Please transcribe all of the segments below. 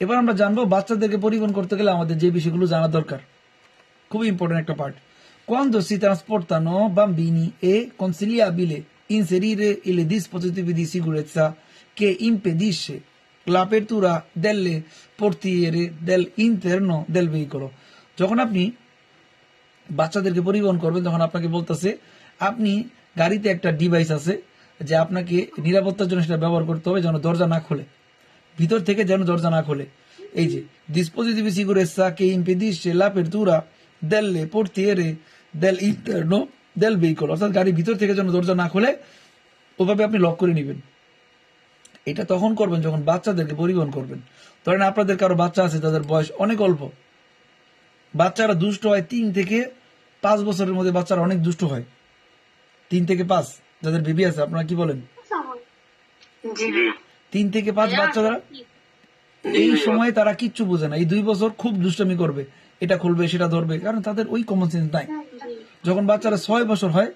এবার আমরা জানব বাচ্চাদেরকে পরিবহন করতে গেলে আমাদের যে বিষয়গুলো জানা দরকার। খুবই ইম্পর্টেন্ট একটা part quando si trasportano bambini è consigliabile inserire il dispositivo di sicurezza che impedisce l'apertura delle portiere dell'interno del veicolo যখন আপনি বাচ্চাদেরকে পরিবহন করবেন, তখন আপনাকে বলতেছে, আপনি গাড়িতে একটা ডিভাইস আছে যে আপনাকে নিরাপত্তার জন্য সেটা ব্যবহার করতে হবে যেন দরজা না খোলে। ভিতর থেকে যেন দরজা না খোলে। এই যে dispositivi sicurezza che impedisce l'apertura delle portiere dell'interno del veicolo. অর্থাৎ গাড়ির ভিতর থেকে যেন দরজা না খোলে ওভাবে আপনি লক করে নেবেন। এটা তখন করবেন যখন বাচ্চাদেরকে পরিবহন করবেন। ধরেন আপনাদের কারও বাচ্চা আছে তাদের বয়স অনেক অল্প। বাচ্চারা দুষ্ট হয় তিন থেকে পাঁচ বছরের মধ্যে বাচ্চারা অনেক দুষ্ট হয়। তিন থেকে পাঁচ যাদের বেবি আছে আপনারা কি বলেন? জি। তিন থেকে পাঁচ বাচ্চারা এই সময়ে তারা কিচ্ছু বোঝে না। এই দুই বছর খুব দুষ্টামি করবে। এটা খুলবে সেটা ধরবে। কারণ তাদের ওই কমন সেন্স নাই। যখন বাচ্চারা ছয় বছর হয়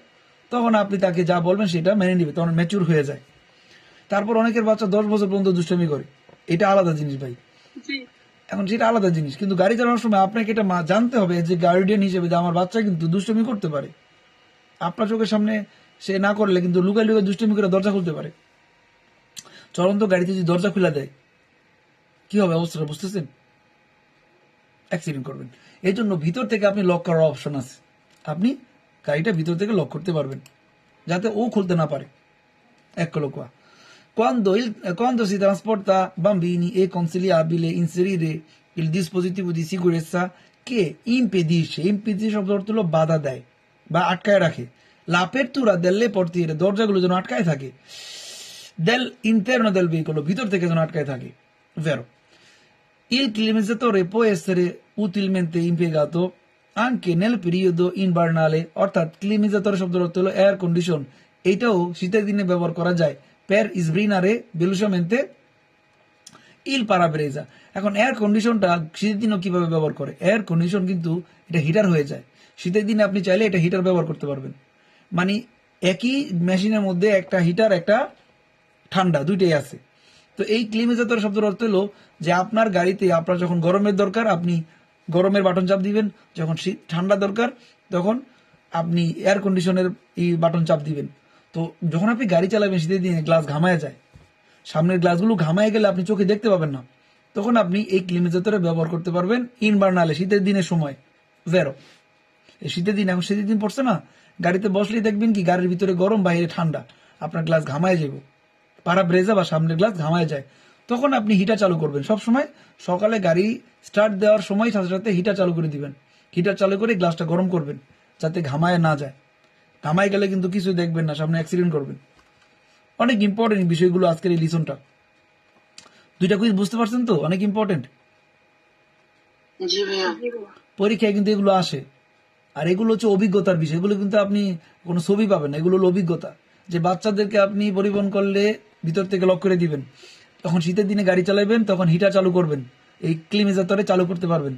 তখন আপনি তাকে যা বলবেন সেটা মেনে নিবে। তখন ম্যাচিউর হয়ে যায়। তারপর অনেকের বাচ্চা দশ বছর পর্যন্ত দুষ্টামি করে। এটা আলাদা জিনিস ভাই। এখন সেটা আলাদা জিনিস। কিন্তু গাড়ি চালানোর সময় আপনাকে এটা মা- জানতে হবে যে গার্ডিয়ান হিসেবে যে আমার বাচ্চা কিন্তু দুষ্টমি করতে পারে। আপনার চোখের সামনে সে না করলে কিন্তু লুকায় লুকায় দুষ্টমি করে দরজা খুলতে পারে। চলন্ত গাড়িতে যদি দরজা খুলে দেয় কি হবে অবস্থাটা বুঝতেছেন অ্যাক্সিডেন্ট করবেন এই জন্য ভিতর থেকে আপনি লক করার অপশন আছে আপনি গাড়িটা ভিতর থেকে লক করতে পারবেন যাতে ও খুলতে না পারে Eccolo qua. Quando, il, quando si trasporta bambini è consigliabile inserire il dispositivo di sicurezza che impedisce, impedisce শব্দ হলো বাধা দেয় বা আটকায় রাখে l'apertura delle portiere দরজাগুলো যেন আটকায় থাকে del interno del veicolo, ভিতর থেকে যেন আটকায় থাকে। Vero. Il climatizzatore può essere utilmente impiegato anche nel periodo invernale, অর্থাৎ ক্লিমিজাতর শব্দের অর্থ হলো এয়ার কন্ডিশন এইটাও শীতের দিনে ব্যবহার করা যায়, per sbrinare velocemente il parabrezza এখন এয়ার কন্ডিশনটা শীতের দিনও কীভাবে ব্যবহার করে? এয়ার কন্ডিশন কিন্তু এটা হিটার হয়ে যায়। শীতের দিনে আপনি চাইলে এটা হিটার ব্যবহার করতে পারবেন। মানে একই মেশিনের মধ্যে একটা হিটার একটা ঠান্ডা, দুইটাই আছে। তো এই ক্লিমেজাতর শব্দের অর্থ হলো যে আপনার গাড়িতে আপনার যখন গরমের দরকার, আপনি গরমের বাটন চাপ দিবেন, যখন শীত, ঠান্ডা দরকার, তখন আপনি এয়ার কন্ডিশনের এই বাটন চাপ দিবেন। তো যখন আপনি গাড়ি চালাবেন, শীতের দিনে গ্লাস ঘামায় যায়। সামনের গ্লাসগুলো ঘামায় গেলে আপনি চোখে দেখতে পাবেন না। তখন আপনি এই ক্লিমেজাতরে ব্যবহার করতে পারবেন ইনভার্নালে শীতের দিনের সময়। ভেরো এই শীতের দিন, এখন শীতের দিন পড়ছে না? গাড়িতে বসলেই দেখবেন কি, গাড়ির ভিতরে গরম, বাইরে ঠান্ডা। আপনার গ্লাস ঘামায় যাবে পারা ব্রেজা বা সামনের গ্লাস ঘামায় যায়। তখন আপনি হিটার চালু করবেন। সব সময় সকালে গাড়ি স্টার্ট দেওয়ার সময় সাথে সাথে হিটার চালু করে দিবেন। হিটার চালু করে গ্লাসটা গরম করবেন যাতে ঘামায় না যায়। ঘামায় গেলে কিন্তু কিছু দেখবেন না সামনে অ্যাক্সিডেন্ট করবেন। অনেক ইম্পর্টেন্ট বিষয়গুলো আজকের এই লিসনটা দুইটা কুইজ বুঝতে পারছেন তো? অনেক ইম্পর্টেন্ট পরীক্ষায় কিন্তু এগুলো আসে। আর এগুলো হচ্ছে অভিজ্ঞতার বিষয়। এগুলো কিন্তু আপনি কোনো ছবি পাবেন না। এগুলো হলো অভিজ্ঞতা। যে বাচ্চাদেরকে আপনি পরিবহন করলে ভিতর থেকে লক করে দিবেন। তখন শীতের দিনে গাড়ি চালাবেন তখন হিটার চালু করবেন। এই ক্লিমিজাতরে চালু করতে পারবেন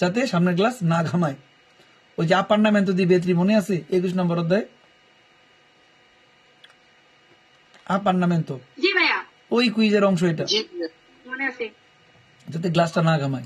যাতে সামনের গ্লাস না ঘামায়। ওই যে আপার্নামেন্ট দি বেত্রি মনে আছে? একুশ নম্বর অধ্যায়। জি ভাইয়া। ওই কুইজের অংশ এটা। যাতে গ্লাসটা না ঘামায়।